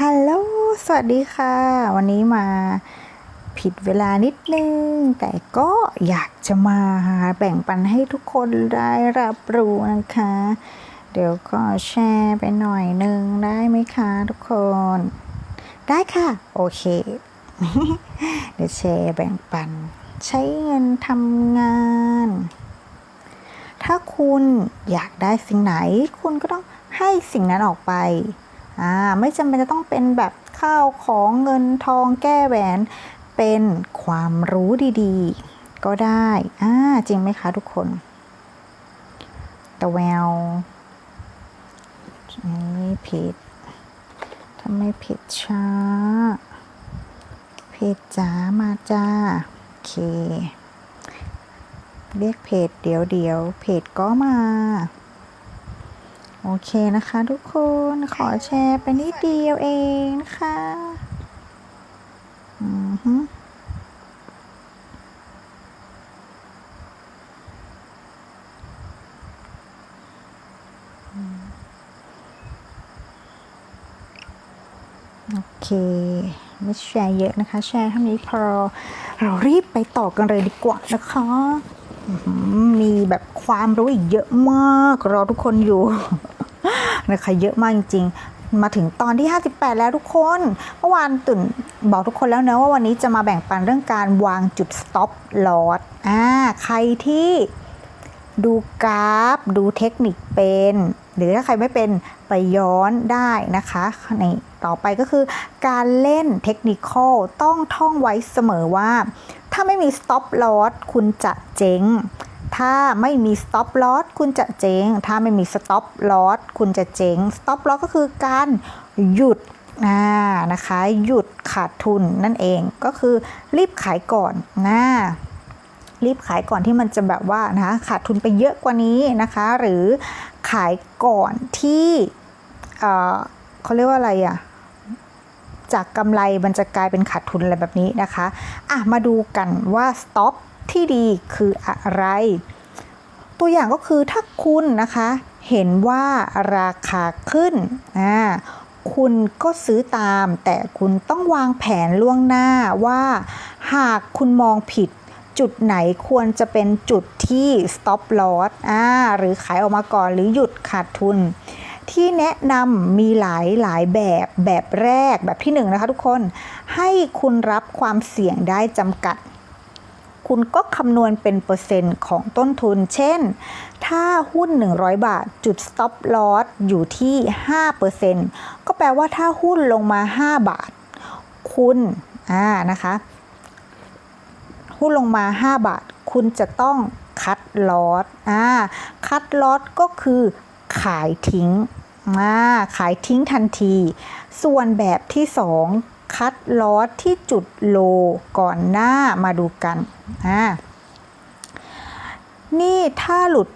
ฮัลโหล สวัสดีค่ะ วันนี้มาผิดเวลานิดนึง แต่ก็อยากจะมาแบ่งปันให้ทุกคนได้รับรู้นะคะ เดี๋ยวก็แชร์ไปหน่อยนึงได้ไหมคะทุกคน ได้ค่ะ โอเค เดี๋ยวแชร์แบ่งปัน ใช้เงินทำงาน ถ้าคุณอยากได้สิ่งไหน คุณก็ต้องให้สิ่งนั้นออกไป อ่าไม่จำเป็นจะต้องเป็นแบบข้าวของเงินทองแก้แหวน เป็นความรู้ดีๆ ก็ได้อ่าจริงไหมคะทุกคนตะแววนี่ผิดทำไมผิดช้าเพจจ๋ามาจ้าโอเค เรียกเพจเดี๋ยวเดี๋ยวเพจก็มา โอเคนะคะทุกคนขอแชร์ไปนิดเดียวเองนะคะอือฮึโอเค ไม่แชร์เยอะนะคะ แชร์เท่านี้พอเรารีบไปต่อกันเลยดีกว่านะคะ มีแบบความรู้อีกเยอะมาก รอทุกคนอยู่ นะคะเยอะมากจริงมาถึงตอนที่ 58 แล้วทุกคน เมื่อวานตื่นบอกทุกคนแล้วเนะว่าวันนี้จะมาแบ่งปันเรื่องการวางจุด stop loss อ่าใครที่ดูกราฟ ดูเทคนิคเป็น หรือถ้าใครไม่เป็นไปย้อนได้นะคะในต่อไปก็คือการเล่นเทคนิคอลต้องท่องไว้เสมอว่า ถ้าไม่มี stop loss คุณจะเจ๊ง ถ้าไม่มี stop loss คุณจะเจ๊ง ถ้าไม่มี stop loss คุณจะเจ๊ง stop loss ก็คือการหยุดอ่านะคะ หยุดขาดทุนนั่นเอง ก็คือรีบขายก่อนนะรีบขายก่อนที่มันจะแบบว่านะคะขาดทุนไปเยอะกว่านี้นะคะ หรือขายก่อนที่เออเขาเรียกว่าอะไรอะจากกำไรมันจะกลายเป็นขาดทุนอะไรแบบนี้นะคะ อะ มาดูกันว่า stop ที่ดีคืออะไร ตัวอย่างก็คือถ้าคุณนะคะเห็นว่าราคาขึ้นอ่าคุณก็ซื้อตาม แต่คุณต้องวางแผนล่วงหน้าว่า หากคุณมองผิดจุดไหนควรจะเป็นจุดที่ stop loss อ่าหรือขายออกมาก่อนหรือหยุดขาดทุน ที่แนะนำมีหลายหลายแบบแบบแรกแบบที่หนึ่งนะคะทุกคน ให้คุณรับความเสี่ยงได้จำกัด คุณก็คำนวณเป็นเปอร์เซ็นต์ของต้นทุน เช่น ถ้าหุ้น 100 บาท จุด stop loss อยู่ที่ 5%ก็แปลว่าถ้าหุ้นลงมา 5 บาท คุณอ่านะคะ หุ้นลงมา 5 บาท คุณจะต้องคัดลอสอ่า คัดลอสก็คือขายทิ้งอ่าขายทิ้งทันที ส่วนแบบที่ 2 คัดลอสที่จุดโลก่อนหน้ามาดูกันอ่านี่ถ้าหลุด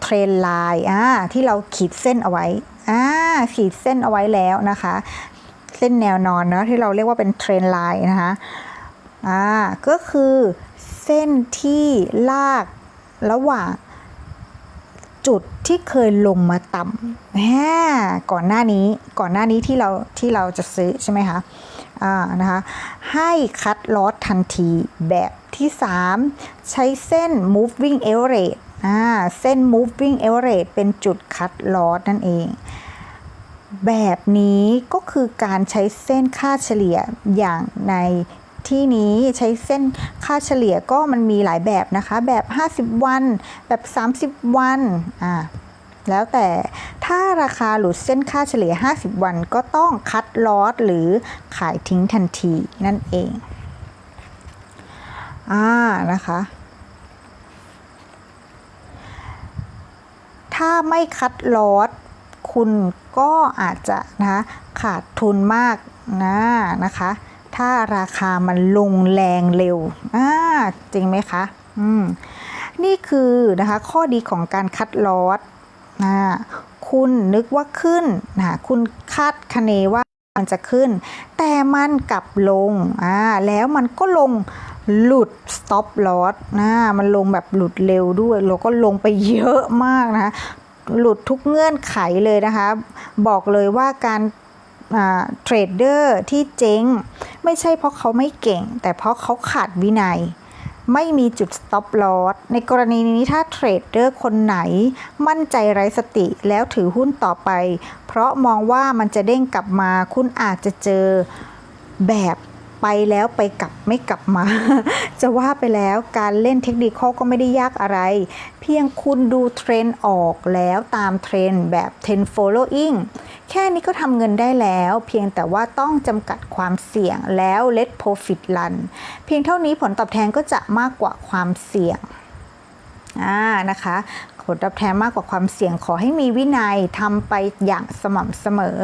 เทรนไลน์อ่าที่เราขีดเส้นเอาไว้อ่าขีดเส้นเอาไว้แล้วนะคะ เส้นแนวนอนเนาะที่เราเรียกว่าเป็นเทรนไลน์นะคะอ่าก็คือเส้นที่ลากระหว่างจุดที่เคยลงมาต่ำแหมก่อนหน้านี้ก่อนหน้านี้ที่เราที่เราจะซื้อใช่ไหมคะ นะคะให้คัดลอสทันทีแบบที่ 3 ใช้เส้น moving average เส้น moving average เป็นจุดคัดลอสนั่นเอง แบบนี้ก็คือการใช้เส้นค่าเฉลี่ยอย่างในที่นี้ใช้เส้นค่าเฉลี่ยก็มันมีหลายแบบนะคะ แบบ 50 วัน แบบ 30 วันอ่า แล้วแต่ถ้าราคาหลุดเส้นค่าเฉลี่ย 50 วันก็ต้องคัดลอสหรือขายทิ้งทันทีนั่นเองอ่านะคะถ้าไม่คัดลอสคุณก็อาจจะนะคะขาดทุนมากนะนะคะ ถ้าราคามันลงแรงเร็วอ่าจริงไหมคะ อืม นี่คือนะคะข้อดีของการคัดลอส นะคุณนึกว่าขึ้นนะคุณคาดคะเนว่ามันจะขึ้น แต่มันกลับลงอ่าแล้วมันก็ลงหลุด stop loss นะมันลงแบบหลุดเร็วด้วย แล้วก็ลงไปเยอะมากนะคะหลุดทุกเงื่อนไขเลยนะคะ บอกเลยว่าการเทรดเดอร์ที่เจ๊ง ไม่ใช่เพราะเขาไม่เก่ง แต่เพราะเขาขาดวินัย ไม่มีจุด stop loss ในกรณีนี้ถ้าเทรดเดอร์คนไหน มั่นใจไร้สติแล้วถือหุ้นต่อไป เพราะมองว่ามันจะเด้งกลับมาคุณอาจจะเจอแบบ ไปแล้วไปกลับไม่กลับมา จะว่าไปแล้วการเล่นเทคนิคก็ไม่ได้ยากอะไร เพียงคุณดูเทรนด์ออกแล้วตามเทรนด์แบบ10 following แค่นี้ก็ทำเงินได้แล้ว เพียงแต่ว่าต้องจำกัดความเสี่ยงแล้ว let profit run เพียงเท่านี้ผลตอบแทนก็จะมากกว่าความเสี่ยงอ่านะคะ ลตอบแทนมากกว่าความเสี่ยงขอให้มีวินัยทำไปอย่างสม่ำเสมอ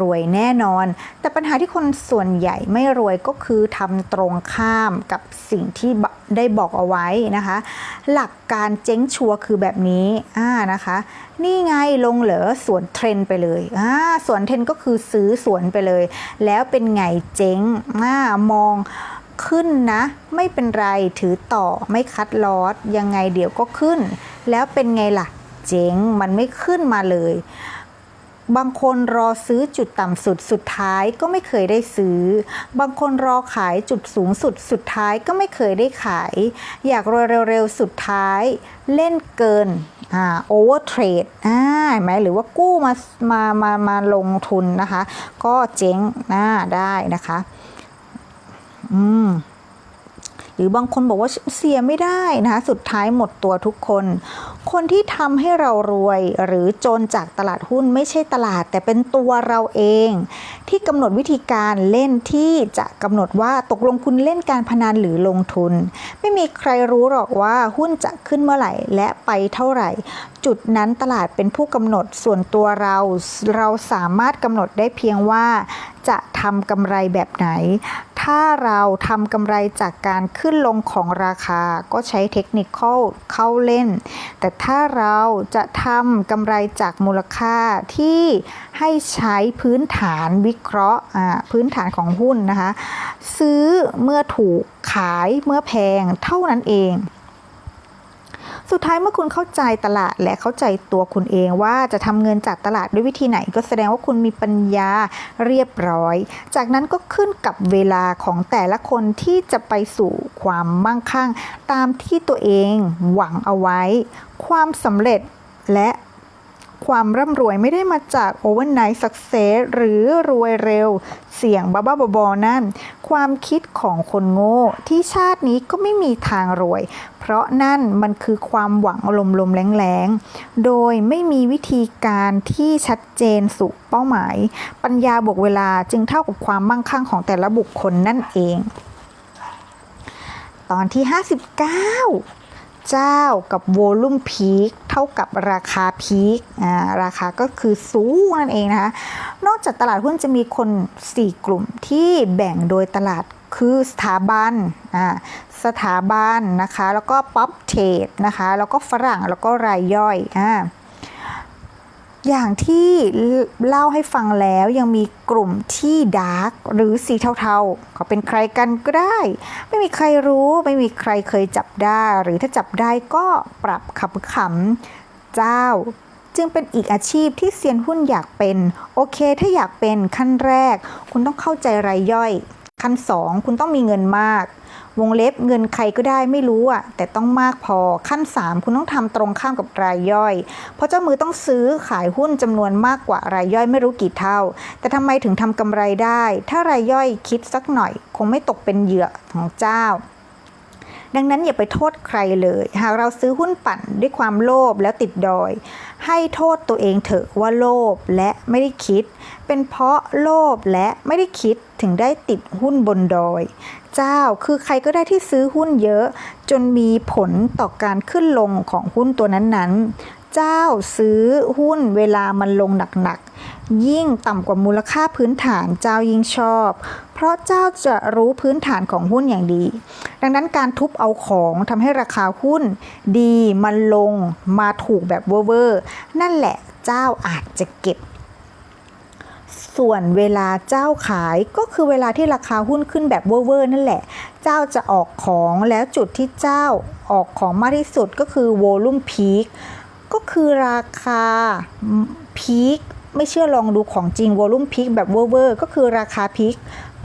รวยแน่นอน แต่ปัญหาที่คนส่วนใหญ่ไม่รวยก็คือทำตรงข้ามกับสิ่งที่ได้บอกเอาไว้นะคะ หลักการเจ๊งชัวร์คือแบบนี้อ่านะคะ นี่ไงลงเหลือสวนเทรนไปเลยอ่าสวนเทรนก็คือซื้อสวนไปเลย แล้วเป็นไงเจ๊งอ่ามอง ขึ้นนะ ไม่เป็นไรถือต่อไม่คัดลอสยังไงเดี๋ยวก็ขึ้น แล้วเป็นไงล่ะ เจ๋งมันไม่ขึ้นมาเลย บางคนรอซื้อจุดต่ำสุดสุดท้ายก็ไม่เคยได้ซื้อ บางคนรอขายจุดสูงสุดสุดท้ายก็ไม่เคยได้ขาย อยากรวยเร็วๆสุดท้าย เล่นเกินอ่าโอเวอร์เทรดอ่านไหมหรือว่ากู้มามามามาลงทุนนะคะ ก็เจ๊งน่าได้นะคะ อืมหรือบางคนบอกว่าเสียไม่ได้นะคะ สุดท้ายหมดตัวทุกคน คนที่ทำให้เรารวยหรือจนจากตลาดหุ้นไม่ใช่ตลาด แต่เป็นตัวเราเอง ที่กำหนดวิธีการเล่นที่จะกำหนดว่าตกลงคุณเล่นการพนันหรือลงทุน ไม่มีใครรู้หรอกว่าหุ้นจะขึ้นเมื่อไหร่ และไปเท่าไหร่ จุดนั้นตลาดเป็นผู้กำหนดส่วนตัวเรา เราสามารถกำหนดได้เพียงว่า จะทำกำไรแบบไหน ถ้าเราทำกำไรจากการขึ้นลงของราคาก็ใช้เทคนิคเข้าเข้าเล่น แต่ถ้าเราจะทำกำไรจากมูลค่าที่ให้ใช้พื้นฐานวิเคราะห์อ่าพื้นฐานของหุ้นนะคะ ซื้อเมื่อถูกขายเมื่อแพงเท่านั้นเอง สุดท้ายเมื่อคุณเข้าใจตลาดและเข้าใจตัวคุณเองว่าจะทำเงินจากตลาดด้วยวิธีไหน ก็แสดงว่าคุณมีปัญญาเรียบร้อย จากนั้นก็ขึ้นกับเวลาของแต่ละคนที่จะไปสู่ความมั่งคั่ง ตามที่ตัวเองหวังเอาไว้ ความสำเร็จและ ความร่ำรวยไม่ได้มาจาก overnight success หรือรวยเร็ว เสี่ยงบ้าๆบอๆนั่น ความคิดของคนโง่ ที่ชาตินี้ก็ไม่มีทางรวย เพราะนั่นมันคือความหวังลมๆแรงๆ โดยไม่มีวิธีการที่ชัดเจนสู่เป้าหมาย ปัญญาบวกเวลาจึงเท่ากับความมั่งคั่งของแต่ละบุคคลนั่นเอง ตอนที่ 59 เจ้ากับโวลุ่มพีคเท่ากับราคาพีคอ่าราคาก็คือสูงนั่นเองนะคะ นอกจากตลาดหุ้นจะมีคน 4 กลุ่มที่แบ่งโดยตลาดคือสถาบันอ่าสถาบันนะคะ แล้วก็ป๊อปเทรดนะคะ แล้วก็ฝรั่งแล้วก็รายย่อยอ่า อย่างที่เล่าให้ฟังแล้วยังมีกลุ่มที่ดาร์กหรือสีเทาๆเขาเป็นใครกันก็ได้ ไม่มีใครรู้ไม่มีใครเคยจับได้ หรือถ้าจับได้ก็ปรับขับขำเจ้า จึงเป็นอีกอาชีพที่เซียนหุ้นอยากเป็น โอเคถ้าอยากเป็นขั้นแรก คุณต้องเข้าใจรายย่อย ขั้นสองคุณต้องมีเงินมาก วงเล็บเงินใครก็ได้ไม่รู้อะแต่ต้องมากพอขั้น 3 คุณต้องทำตรงข้ามกับรายย่อย เพราะเจ้ามือต้องซื้อขายหุ้นจำนวนมากกว่ารายย่อยไม่รู้กี่เท่า แต่ทำไมถึงทำกำไรได้ ถ้ารายย่อยคิดสักหน่อย คงไม่ตกเป็นเหยื่อของเจ้า ดังนั้นอย่าไปโทษใครเลย หากเราซื้อหุ้นปั่นด้วยความโลภแล้วติดดอย ให้โทษตัวเองเถอะว่าโลภและไม่ได้คิด เป็นเพราะโลภและไม่ได้คิดถึงได้ติดหุ้นบนดอย เจ้าคือใครก็ได้ที่ซื้อหุ้นเยอะ จนมีผลต่อการขึ้นลงของหุ้นตัวนั้นๆ เจ้าซื้อหุ้นเวลามันลงหนักๆ ยิ่งต่ำกว่ามูลค่าพื้นฐานเจ้ายิ่งชอบ เพราะเจ้าจะรู้พื้นฐานของหุ้นอย่างดี ดังนั้นการทุบเอาของทำให้ราคาหุ้น ดีมันลงมาถูกแบบเวอร์ๆนั่นแหละเจ้าอาจจะเก็บ ส่วนเวลาเจ้าขายก็คือเวลาที่ราคาหุ้นขึ้นแบบเวอร์ๆนั่นแหละ เจ้าจะออกของแล้วจุดที่เจ้าออกของมากที่สุดก็คือโวลุ่มพีคก็คือราคาพีค ไม่เชื่อลองดูของจริงวอลุ่มพิกแบบเวอร์ๆก็คือราคาพิก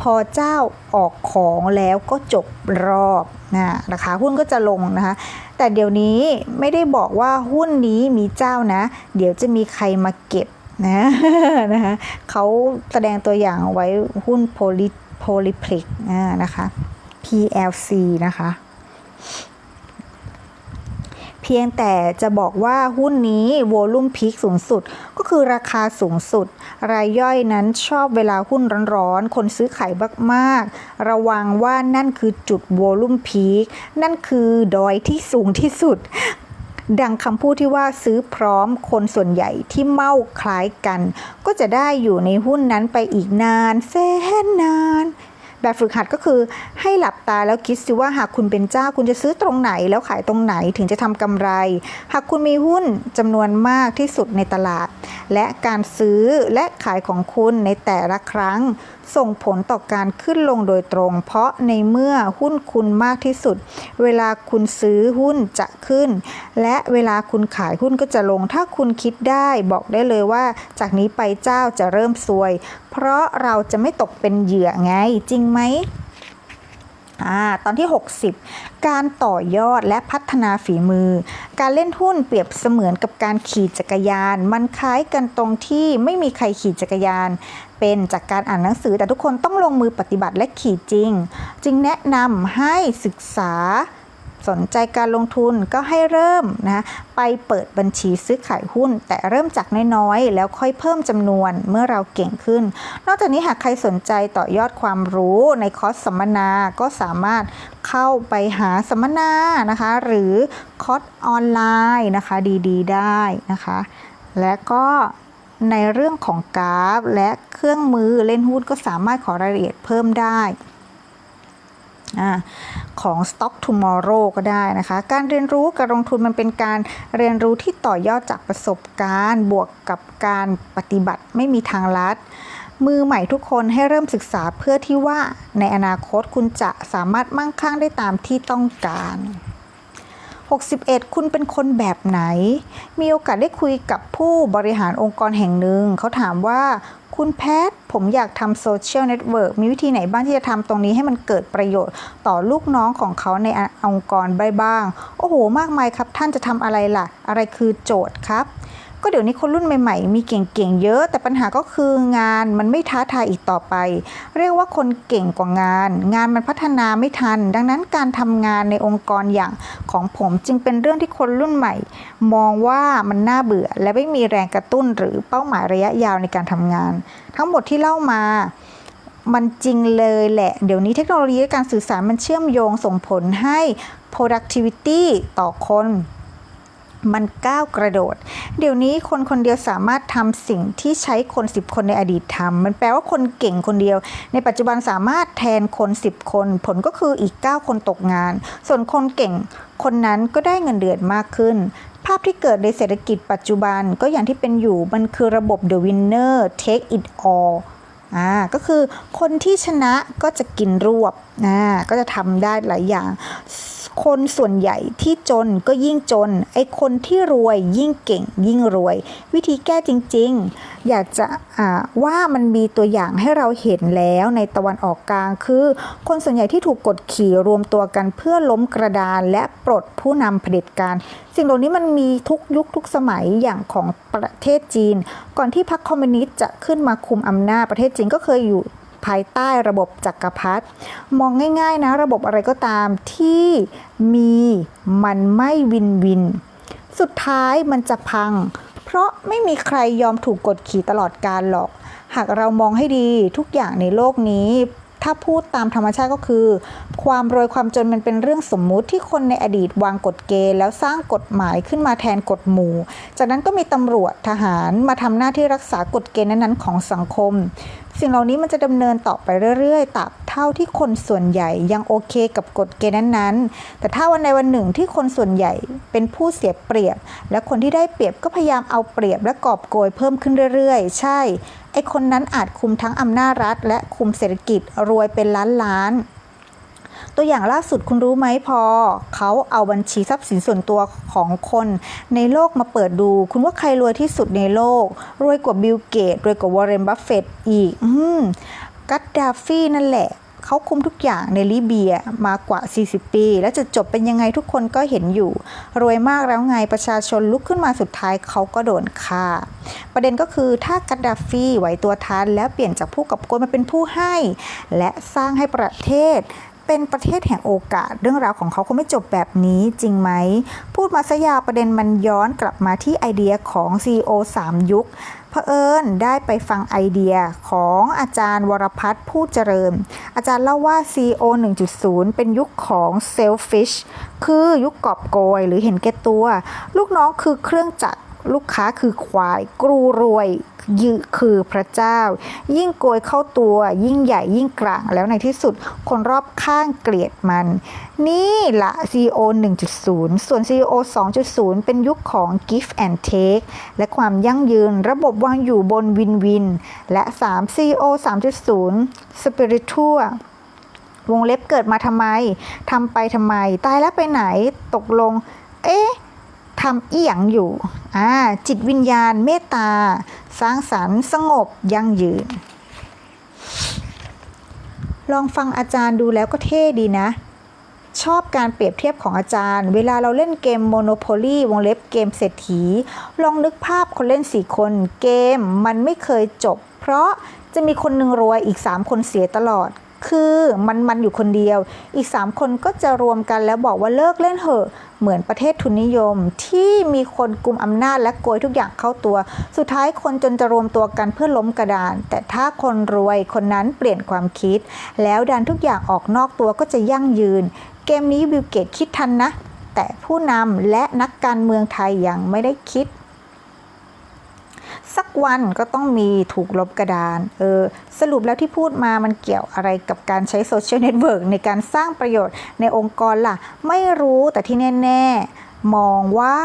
พอเจ้าออกของแล้วก็จบรอบนะราคาหุ้นก็จะลงนะคะ แต่เดี๋ยวนี้ไม่ได้บอกว่าหุ้นนี้มีเจ้านะ เดี๋ยวจะมีใครมาเก็บนะนะคะเขาแสดงตัวอย่างไว้หุ้นโพลิโพลิพลิกนะคะ PLC นะคะ พียงแต่จะบอกว่าหุ้นนี้โวลุ่มพีคสูงสุด ก็คือราคาสูงสุด รายย่อยนั้นชอบเวลาหุ้นร้อนๆ คนซื้อขายมากๆ ระวังว่านั่นคือจุดโวลุ่มพีคนั่นคือดอยที่สูงที่สุดดังคำพูดที่ว่าซื้อพร้อมคนส่วนใหญ่ที่เมาคล้ายกัน ก็จะได้อยู่ในหุ้นนั้นไปอีกนานแสนนาน แบบฝึกหัดก็คือให้หลับตาแล้วคิดสิว่าหากคุณเป็นเจ้าคุณจะซื้อตรงไหน แล้วขายตรงไหนถึงจะทำกำไร หากคุณมีหุ้นจำนวนมากที่สุดในตลาด และการซื้อและขายของคุณในแต่ละครั้ง ส่งผลต่อการขึ้นลงโดยตรง เพราะในเมื่อหุ้นคุณมากที่สุด เวลาคุณซื้อหุ้นจะขึ้น และเวลาคุณขายหุ้นก็จะลง ถ้าคุณคิดได้บอกได้เลยว่า จากนี้ไปเจ้าจะเริ่มซวย เพราะเราจะไม่ตกเป็นเหยื่อไงจริงไหม ตอนที่ 60 การต่อยอดและพัฒนาฝีมือ การเล่นหุ้นเปรียบเสมือนกับการขี่จักรยาน มันคล้ายกันตรงที่ไม่มีใครขี่จักรยาน เป็นจากการอ่านหนังสือแต่ทุกคนต้องลงมือปฏิบัติและขี่จริง จึงแนะนำให้ศึกษา สนใจการลงทุนก็ให้เริ่มนะไปเปิดบัญชีซื้อขายหุ้น แต่เริ่มจากน้อยๆ แล้วค่อยเพิ่มจำนวนเมื่อเราเก่งขึ้น นอกจากนี้หากใครสนใจต่อยอดความรู้ในคอร์สสัมมนาก็สามารถเข้าไปหาสัมมนานะคะ หรือคอร์สออนไลน์นะคะดีๆ ได้นะคะ และก็ในเรื่องของกราฟ และเครื่องมือเล่นหุ้นก็สามารถขอรายละเอียดเพิ่มได้ ของ Stock Tomorrow ก็ได้นะคะ การเรียนรู้การลงทุนมันเป็นการเรียนรู้ที่ต่อยอดจากประสบการณ์ บวกกับการปฏิบัติไม่มีทางลัด มือใหม่ทุกคนให้เริ่มศึกษาเพื่อที่ว่าในอนาคตคุณจะสามารถมั่งคั่งได้ตามที่ต้องการ 61 คุณเป็นคนแบบไหน มีโอกาสได้คุยกับผู้บริหารองค์กรแห่งหนึ่ง เขาถามว่าคุณแพทผมอยากทำโซเชียลเน็ตเวิร์กมีวิธีไหนบ้างที่จะทำตรงนี้ให้มันเกิดประโยชน์ต่อลูกน้องของเขาในองค์กรบ้าง โอ้โห มากมายครับ ท่านจะทำอะไรล่ะ อะไรคือโจทย์ครับ ก็เดี๋ยวนี้คนรุ่นใหม่ๆ มีเก่งๆเยอะ แต่ปัญหาก็คืองานมันไม่ท้าทายอีกต่อไป เรียกว่าคนเก่งกว่างาน งานมันพัฒนาไม่ทัน ดังนั้นการทำงานในองค์กรอย่างของผมจึงเป็นเรื่องที่คนรุ่นใหม่ มองว่ามันน่าเบื่อ และไม่มีแรงกระตุ้นหรือเป้าหมายระยะยาวในการทำงาน ทั้งหมดที่เล่ามามันจริงเลยแหละ เดี๋ยวนี้เทคโนโลยีการสื่อสารมันเชื่อมโยงส่งผลให้ productivity ต่อคน มันก้าวกระโดด เดี๋ยวนี้คนคนเดียวสามารถทำสิ่งที่ใช้คน 10 คนในอดีตทำมันแปลว่าคนเก่งคนเดียว ในปัจจุบันสามารถแทนคน 10 คน ผลก็คืออีก 9 คนตกงาน ส่วนคนเก่งคนนั้นก็ได้เงินเดือนมากขึ้น ภาพที่เกิดในเศรษฐกิจปัจจุบันก็อย่างที่เป็นอยู่มันคือระบบ the winner take it all อ่าก็คือคนที่ชนะก็จะกินรวบอ่าก็จะทำได้หลายอย่าง คนส่วนใหญ่ที่จนก็ยิ่งจน ไอ้คนที่รวยยิ่งเก่งยิ่งรวย วิธีแก้จริงๆ อยากจะว่ามันมีตัวอย่างให้เราเห็นแล้วในตะวันออกกลางคือ คนส่วนใหญ่ที่ถูกกดขี่รวมตัวกันเพื่อล้มกระดานและปลดผู้นำเผด็จการสิ่งเหล่านี้มันมีทุกยุคทุกสมัยอย่างของประเทศจีน ก่อนที่พรรคคอมมิวนิสต์จะขึ้นมาคุมอำนาจประเทศจีนก็เคยอยู่ ภายใต้ระบบจักรพรรดิมองง่ายๆนะระบบอะไรก็ตามที่มีมันไม่วินวิน สุดท้ายมันจะพัง เพราะไม่มีใครยอมถูกกดขี่ตลอดการหรอก หากเรามองให้ดีทุกอย่างในโลกนี้ ถ้าพูดตามธรรมชาติก็คือ ความรวยความจนมันเป็นเรื่องสมมุติที่คนในอดีตวางกฎเกณฑ์แล้วสร้างกฎหมายขึ้นมาแทนกฎหมู่ จากนั้นก็มีตำรวจทหารมาทำหน้าที่รักษากฎเกณฑ์นั้นๆของสังคม สิ่งเหล่านี้มันจะดำเนินต่อไปเรื่อยๆตราบเท่าที่คนส่วนใหญ่ยังโอเคกับกฎเกณฑ์นั้นๆ แต่ถ้าวันใดวันหนึ่งที่คนส่วนใหญ่เป็นผู้เสียเปรียบ และคนที่ได้เปรียบก็พยายามเอาเปรียบและกอบโกยเพิ่มขึ้นเรื่อยๆ ใช่ อคนนั้นอาจคุมทั้งอำนาจรัฐ และคุมเศรษฐกิจรวยเป็นล้านล้าน ตัวอย่างล่าสุดคุณรู้ไหมพอ เขาเอาบัญชีทรัพย์สินส่วนตัวของคนในโลกมาเปิดดู คุณว่าใครรวยที่สุดในโลก รวยกว่าบิลเกต รวยกว่าวอร์เรนบัฟเฟตอีก อืมกัตดาฟีนั่นแหละ เขาคุมทุกอย่างในลิเบียมากว่า 40 ปี และจะจบเป็นยังไงทุกคนก็เห็นอยู่ รวยมากแล้วไงประชาชนลุกขึ้นมาสุดท้ายเขาก็โดนฆ่า ประเด็นก็คือถ้ากัดดาฟีไหวตัวทันแล้วเปลี่ยนจากผู้กับโกนมาเป็นผู้ให้ และสร้างให้ประเทศ เป็นประเทศแห่งโอกาส เรื่องราวของเขาคงไม่จบแบบนี้จริงไหม พูดมาซะยาวประเด็นมันย้อนกลับมาที่ไอเดียของ CEO 3 ยุคเผอิญได้ไปฟังไอเดียของอาจารย์วรพัฒน์ผู้เจริญ อาจารย์เล่าว่า CEO 1.0 เป็นยุคของ selfish คือยุคกอบโกยหรือเห็นแก่ตัว ลูกน้องคือเครื่องจักร ลูกค้าคือควาย กรูรวยยืคือพระเจ้า ยิ่งโกยเข้าตัว ยิ่งใหญ่ยิ่งกลางแล้วในที่สุด คนรอบข้างเกลียดมัน นี่ละ CEO 1.0 ส่วน CEO 2.0 เป็นยุคของ give and take และความยั่งยืนระบบวางอยู่บนวินวิน และ 3 CEO 3.0 spiritual วงเล็บเกิดมาทำไม ทำไปทำไม ตายแล้วไปไหน ตกลง เอ๊ะทำอียงอยู่ จิตวิญญาณเมตตา สร้างสรรค์ สงบยั่งยืน ลองฟังอาจารย์ดูแล้วก็เท่ดีนะ ชอบการเปรียบเทียบของอาจารย์ เวลาเราเล่นเกม Monopoly วงเล็บเกมเศรษฐี ลองนึกภาพคนเล่น4คน เกมมันไม่เคยจบ เพราะจะมีคนหนึ่งรวยอีก3คนเสียตลอด คือมันมันอยู่คนเดียว อีก 3 คนก็จะรวมกันแล้วบอกว่าเลิกเล่นเหอะ เหมือนประเทศทุนนิยม ที่มีคนกลุ่มอำนาจและโกยทุกอย่างเข้าตัว สุดท้ายคนจนจะรวมตัวกันเพื่อล้มกระดาน แต่ถ้าคนรวยคนนั้นเปลี่ยนความคิด แล้วดันทุกอย่างออกนอกตัวก็จะยั่งยืน เกมนี้บิลเกตคิดทันนะ แต่ผู้นำและนักการเมืองไทยยังไม่ได้คิด สักวันก็ต้องมีถูกลบกระดาน เออ สรุปแล้วที่พูดมามันเกี่ยวอะไรกับการใช้โซเชียลเน็ตเวิร์กในการสร้างประโยชน์ในองค์กรล่ะ ไม่รู้แต่ที่แน่ ๆ มองว่า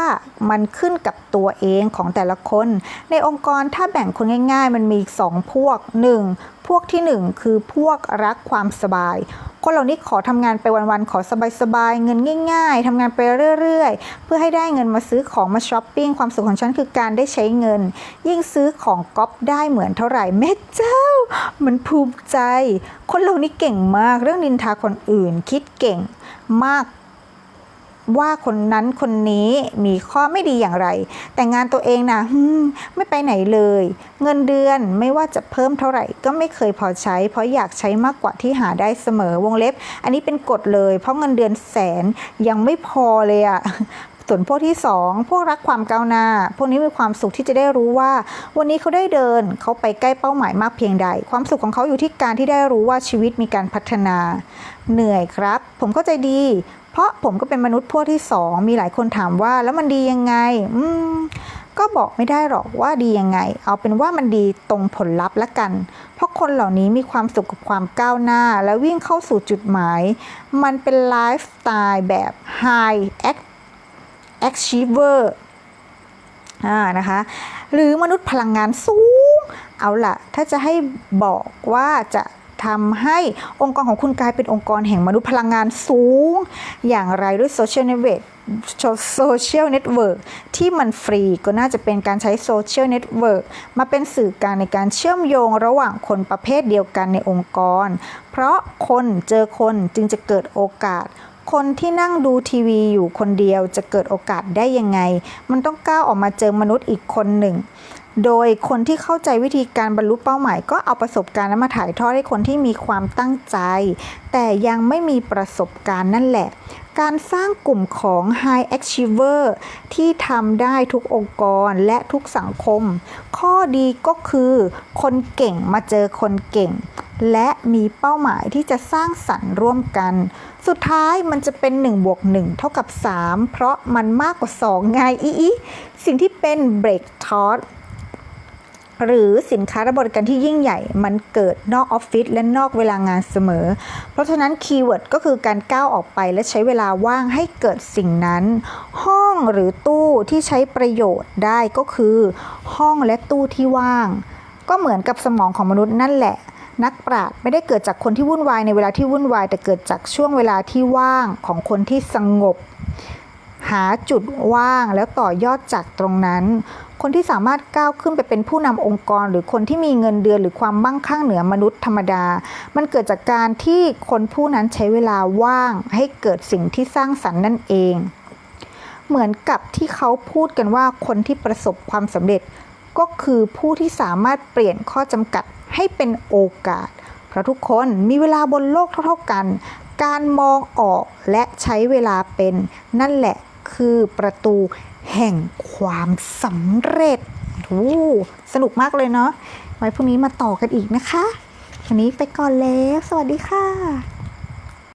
มันขึ้นกับตัวเองของแต่ละคน ในองค์กรถ้าแบ่งคนง่าย ๆ มันมีสองพวก 1. พวกที่ 1 คือพวกรักความสบาย คนเหล่านี้ขอทำงานไปวันๆขอสบายๆเงินง่าย ๆทำงานไปเรื่อยๆ เพื่อให้ได้เงินมาซื้อของมาช้อปปิ้งความสุขของฉันคือการได้ใช้เงิน ยิ่งซื้อของก๊อปได้เหมือนเท่าไหร่แม่เจ้า มันภูมิใจ คนเหล่านี้เก่งมากเรื่องนินทาคนอื่น คิดเก่งมาก ว่าคนนั้นคนนี้มีข้อไม่ดีอย่างไร แต่งานตัวเองนะไม่ไปไหนเลย เงินเดือนไม่ว่าจะเพิ่มเท่าไหร่ ก็ไม่เคยพอใช้ เพราะอยากใช้มากกว่าที่หาได้เสมอวงเล็บ อันนี้เป็นกฎเลย เพราะเงินเดือนแสนยังไม่พอเลยอะ ส่วนพวกที่สองพวกรักความก้าวหน้า พวกนี้มีความสุขที่จะได้รู้ว่า วันนี้เขาได้เดินเขาไปใกล้เป้าหมายมากเพียงใด ความสุขของเขาอยู่ที่การที่ได้รู้ว่าชีวิตมีการพัฒนา เหนื่อยครับ ผมเข้าใจดี เพราะผมก็เป็นมนุษย์พวกที่สองมีหลายคนถามว่าแล้วมันดียังไง อืมก็บอกไม่ได้หรอกว่าดียังไง เอาเป็นว่ามันดีตรงผลลัพธ์ละกัน เพราะคนเหล่านี้มีความสุขกับความก้าวหน้า และวิ่งเข้าสู่จุดหมาย มันเป็นไลฟ์สไตล์แบบ High Achiever อ่านะคะ หรือมนุษย์พลังงานสูง เอาล่ะ ถ้าจะให้บอกว่าจะทำให้องค์กรของคุณกลายเป็นองค์กรแห่งมนุษย์พลังงานสูง อย่างไรด้วยโซเชียลเน็ตเวิร์กโซเชียลเน็ตเวิร์กที่มันฟรีก็น่าจะเป็นการใช้โซเชียลเน็ตเวิร์กมาเป็นสื่อกลางในการเชื่อมโยงระหว่างคนประเภทเดียวกันในองค์กร เพราะคนเจอคนจึงจะเกิดโอกาส คนที่นั่งดูทีวีอยู่คนเดียวจะเกิดโอกาสได้ยังไง มันต้องก้าวออกมาเจอมนุษย์อีกคนหนึ่ง โดยคนที่เข้าใจวิธีการบรรลุเป้าหมาย ก็เอาประสบการณ์นั้นมาถ่ายทอดให้คนที่มีความตั้งใจ แต่ยังไม่มีประสบการณ์นั่นแหละ การสร้างกลุ่มของ High Achiever ที่ทำได้ทุกองค์กรและทุกสังคม ข้อดีก็คือคนเก่งมาเจอคนเก่ง และมีเป้าหมายที่จะสร้างสรรค์ร่วมกัน สุดท้ายมันจะเป็น1บวก1เท่ากับ 3 เพราะมันมากกว่า 2 ไงอีอสิ่งที่เป็น break thought หรือสินค้าและบริการที่ยิ่งใหญ่ มันเกิดนอกออฟฟิศและนอกเวลางานเสมอ เพราะฉะนั้นคีย์เวิร์ดก็คือการก้าวออกไปและใช้เวลาว่างให้เกิดสิ่งนั้น ห้องหรือตู้ที่ใช้ประโยชน์ได้ก็คือ ห้องและตู้ที่ว่าง ก็เหมือนกับสมองของมนุษย์นั่นแหละนักปราชญ์ไม่ได้เกิดจากคนที่วุ่นวายในเวลาที่วุ่นวาย แต่เกิดจากช่วงเวลาที่ว่างของคนที่สงบ หาจุดว่างแล้วต่อยอดจากตรงนั้น คนที่สามารถก้าวขึ้นไปเป็นผู้นำองค์กร หรือคนที่มีเงินเดือนหรือความมั่งคั่งเหนือมนุษย์ธรรมดา มันเกิดจากการที่คนผู้นั้นใช้เวลาว่าง ให้เกิดสิ่งที่สร้างสรรค์นั่นเอง เหมือนกับที่เขาพูดกันว่าคนที่ประสบความสำเร็จ ก็คือผู้ที่สามารถเปลี่ยนข้อจำกัดให้เป็นโอกาส เพราะทุกคนมีเวลาบนโลกเท่าๆกัน การมองออกและใช้เวลาเป็นนั่นแหละคือประตู แห่งความสำเร็จโอ้สนุกมากเลยเนาะไว้พรุ่งนี้มาต่อกันอีกนะคะ วันนี้ไปก่อนแล้ว สวัสดีค่ะ